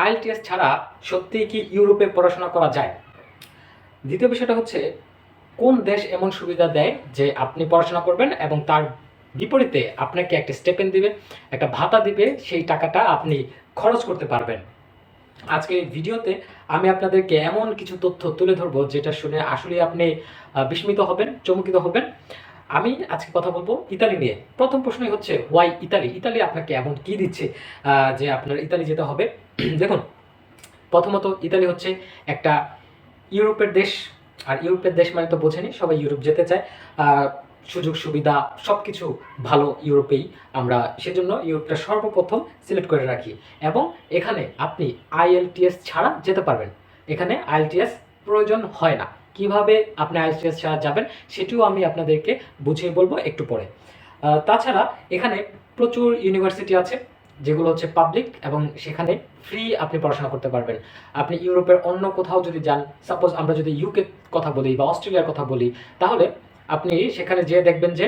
IELTS ছাড়া সত্যিই কি ইউরোপে পড়াশোনা করা যায়? দ্বিতীয় বিষয়টা হচ্ছে, কোন দেশ এমন সুবিধা দেয় যে আপনি পড়াশোনা করবেন এবং তার বিপরীতে আপনাকে একটা স্টেপেন দিবে, একটা ভাতা দিবে, সেই টাকাটা আপনি খরচ করতে পারবেন। আজকে এই ভিডিওতে আমি আপনাদেরকে এমন কিছু তথ্য তুলে ধরবো যেটা শুনে আসলে আপনি বিস্মিত হবেন, চমকিত হবেন। আমি আজকে কথা বলব ইতালি নিয়ে। প্রথম প্রশ্নই হচ্ছে ওয়াই ইতালি? ইতালি আপনাকে এমন কি দিচ্ছে যে আপনার ইতালি যেতে হবে? দেখুন, প্রথমত ইতালি হচ্ছে একটা ইউরোপের দেশ, আর ইউরোপের দেশ মানে তো বোঝেনি, সবাই ইউরোপ যেতে চায়। সুযোগ, সুবিধা সব কিছু ভালো ইউরোপেই আমরা, সেজন্য ইউরোপটা সর্বপ্রথম সিলেক্ট করে রাখি। এবং এখানে আপনি আইএলটিএস ছাড়া যেতে পারবেন। এখানে আইএলটিএস প্রয়োজন হয় না। কীভাবে আপনি আইসিএস ছাড়া যাবেন সেটিও আমি আপনাদেরকে বুঝিয়ে বলব একটু পরে। তাছাড়া এখানে প্রচুর ইউনিভার্সিটি আছে, যেগুলো হচ্ছে পাবলিক এবং সেখানে ফ্রি আপনি পড়াশোনা করতে পারবেন। আপনি ইউরোপের অন্য কোথাও যদি যান সাপোজ আমরা যদি ইউকে কথা বলি বা অস্ট্রেলিয়ার কথা বলি, তাহলে আপনি সেখানে যেয়ে দেখবেন যে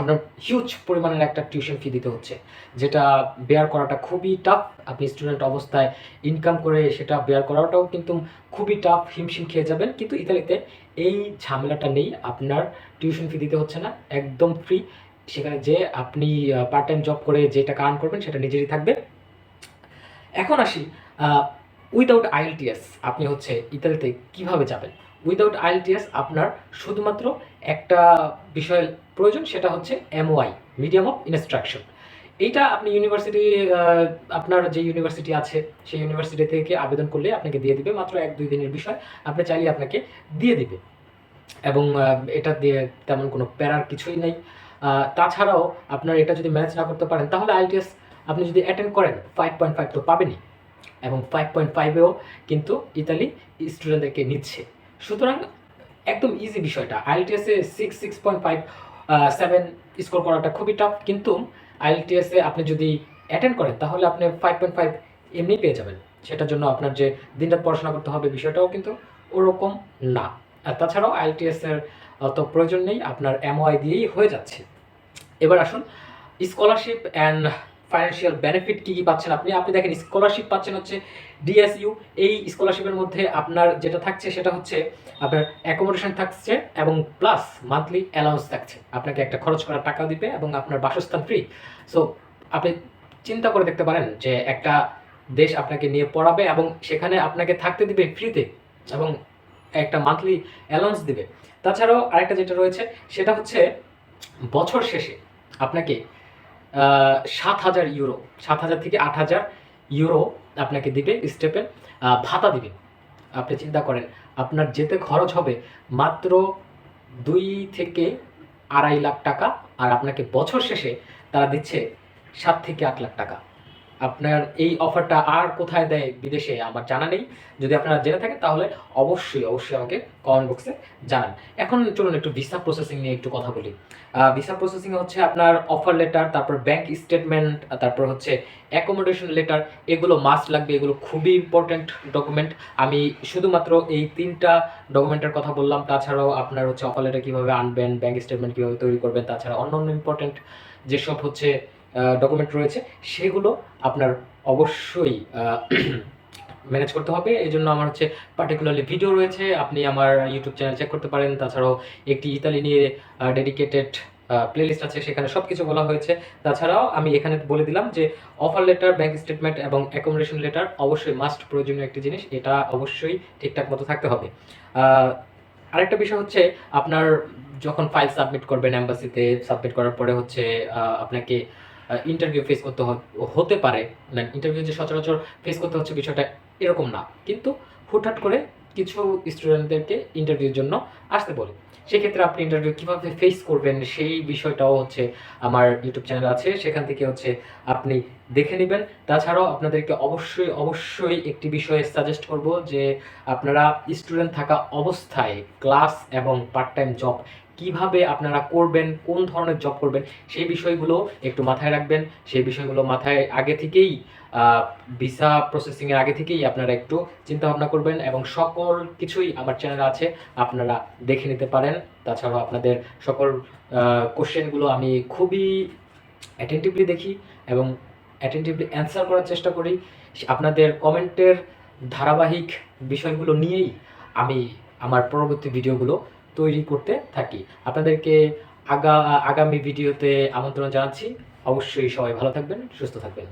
আপনার হিউজ পরিমাণের একটা টিউশন ফি দিতে হচ্ছে, যেটা বেয়ার করাটা খুবই টাফ আপনি স্টুডেন্ট অবস্থায় ইনকাম করে সেটা বেয়ার করাটাও কিন্তু খুবই টাফ হিমশিম খেয়ে যাবেন। কিন্তু ইতালিতে এই ঝামেলাটা নেই, আপনার টিউশন ফি দিতে হচ্ছে না, একদম ফ্রি সেখানে যে আপনি পার্ট টাইম জব করে যে টাকা আর্ন করবেন, সেটা নিজেরই থাকবে। এখন আসি উইদাউট আইএলটিএস আপনি হচ্ছে ইতালিতে কীভাবে যাবেন? উইদাউট আইএলটিএস আপনার শুধুমাত্র একটা বিষয় প্রয়োজন, সেটা হচ্ছে এমওআই মিডিয়াম অফ ইনস্ট্রাকশন এইটা আপনি ইউনিভার্সিটি আপনার যে ইউনিভার্সিটি আছে, সেই ইউনিভার্সিটি থেকে আবেদন করলে আপনাকে দিয়ে দিবে মাত্র এক দুই দিনের বিষয়, আপনি চাইলে আপনাকে দিয়ে দিবে। এবং এটা দিয়ে তেমন কোনো প্যারার কিছুই নেই। তাছাড়াও আপনার এটা যদি ম্যানেজ না করতে পারেন, তাহলে আইটিএস আপনি যদি অ্যাটেন্ড করেন ফাইভ পয়েন্ট ফাইভ তো পাবেনই। এবং ফাইভ পয়েন্ট ফাইভেও কিন্তু ইতালি স্টুডেন্টদেরকে নিচ্ছে। সুতরাং একদম ইজি বিষয়টা। আইএলটিএসে six six point five seven score করাটা খুবই টাফ কিন্তু আইএলটিএসে আপনি যদি অ্যাটেন্ড করেন, তাহলে আপনি ফাইভ পয়েন্ট ফাইভ এমনি পেয়ে যাবেন। সেটার জন্য আপনার যে দিনরাত পড়াশোনা করতে হবে বিষয়টাও কিন্তু ওরকম না। আর তাছাড়াও আইএলটিএস এর অত প্রয়োজন নেই, আপনার এমওআই দিয়েই হয়ে যাচ্ছে। এবার আসুন স্কলারশিপ অ্যান্ড ফাইন্যান্সিয়াল বেনিফিট কী কী পাচ্ছেন আপনি? আপনি দেখেন স্কলারশিপ পাচ্ছেন হচ্ছে ডিএসইউ এই স্কলারশিপের মধ্যে আপনার যেটা থাকছে সেটা হচ্ছে আপনার অ্যাকোমোডেশন থাকছে এবং প্লাস মান্থলি অ্যালাউন্স থাকছে। আপনাকে একটা খরচ করার টাকা দিবে এবং আপনার বাসস্থান ফ্রি সো আপনি চিন্তা করে দেখতে পারেন যে একটা দেশ আপনাকে নিয়ে পড়াবে এবং সেখানে আপনাকে থাকতে দিবে ফ্রিতে এবং একটা মান্থলি অ্যালাউন্স দিবে। তাছাড়াও আরেকটা যেটা রয়েছে, সেটা হচ্ছে বছর শেষে আপনাকে সাত হাজার ইউরো, সাত হাজার থেকে আট হাজার ইউরো আপনাকে দিবে স্টেপে ভাতা দিবে। আপনি চিন্তা করেন, আপনার যেতে খরচ হবে মাত্র দুই থেকে আড়াই লাখ টাকা, আর আপনাকে বছর শেষে তারা দিচ্ছে সাত থেকে আট লাখ টাকা। আপনার এই অফারটা আর কোথায় দেয় বিদেশে আমার জানা নেই। যদি আপনারা জেনে থাকেন, তাহলে অবশ্যই অবশ্যই আমাকে কমেন্ট বক্সে জানান। এখন চলুন একটু ভিসা প্রসেসিং নিয়ে একটু কথা বলি। ভিসা প্রসেসিং হচ্ছে আপনার অফার লেটার তারপর ব্যাংক স্টেটমেন্ট তারপর হচ্ছে অ্যাকোমোডেশন লেটার এগুলো মাস্ট লাগবে, এগুলো খুবই ইম্পর্ট্যান্ট ডকুমেন্ট আমি শুধুমাত্র এই তিনটা ডকুমেন্টের কথা বললাম, তাছাড়াও আপনার হচ্ছে অফার লেটার কীভাবে আনবেন ব্যাংক স্টেটমেন্ট কীভাবে তৈরি করবেন, তাছাড়া অন্য অন্য ইম্পর্ট্যান্ট যেসব হচ্ছে ডকুমেন্ট রয়েছে, সেগুলো আপনার অবশ্যই ম্যানেজ করতে হবে। এই জন্য আমার হচ্ছে পার্টিকুলারলি ভিডিও রয়েছে, আপনি আমার ইউটিউব চ্যানেল চেক করতে পারেন। তাছাড়াও একটি ইতালি নিয়ে ডেডিকেটেড প্লেলিস্ট আছে, সেখানে সব কিছু বলা হয়েছে। তাছাড়াও আমি এখানে বলে দিলাম যে অফার লেটার ব্যাংক স্টেটমেন্ট এবং অ্যাকোমোডেশন লেটার অবশ্যই মাস্ট প্রয়োজনীয় একটি জিনিস, এটা অবশ্যই ঠিকঠাক মতো থাকতে হবে। আরেকটা বিষয় হচ্ছে, আপনার যখন ফাইল সাবমিট করবেন অ্যাম্বাসিতে সাবমিট করার পরে হচ্ছে আপনাকে ইন্টারভিউ ফেস করতে হতে পারে। মানে ইন্টারভিউ যে সচরাচর ফেস করতে হচ্ছে বিষয়টা এরকম না। কিন্তু হুটহাট করে কিছু স্টুডেন্টদেরকে ইন্টারভিউর জন্য আসতে বলে। সেক্ষেত্রে আপনি ইন্টারভিউ কীভাবে ফেস করবেন সেই বিষয়টাও হচ্ছে আমার ইউটিউব চ্যানেল আছে। সেখান থেকে হচ্ছে আপনি দেখে নেবেন। তাছাড়াও আপনাদেরকে অবশ্যই অবশ্যই একটি বিষয়ে সাজেস্ট করব যে আপনারা স্টুডেন্ট থাকা অবস্থায় ক্লাস এবং পার্ট টাইম জব কীভাবে আপনারা করবেন, কোন ধরনের জব করবেন, সেই বিষয়গুলো একটু মাথায় রাখবেন। সেই বিষয়গুলো মাথায় আগে থেকেই ভিসা প্রসেসিংয়ের আগে থেকেই আপনারা একটু চিন্তা ভাবনা করবেন এবং সকল কিছুই আমার চ্যানেল আছে, আপনারা দেখে নিতে পারেন। তাছাড়াও আপনাদের সকল কোশ্চেনগুলো আমি খুবই অ্যাটেন্টিভলি দেখি এবং অ্যাটেন্টিভলি অ্যান্সার করার চেষ্টা করি। আপনাদের কমেন্টের ধারাবাহিক বিষয়গুলো নিয়েই আমি আমার পরবর্তী ভিডিওগুলো তৈরি করতে থাকি। আপনাদেরকে আগা, আগামী ভিডিওতে আমন্ত্রণ জানাচ্ছি। অবশ্যই সবাই ভালো থাকবেন, সুস্থ থাকবেন।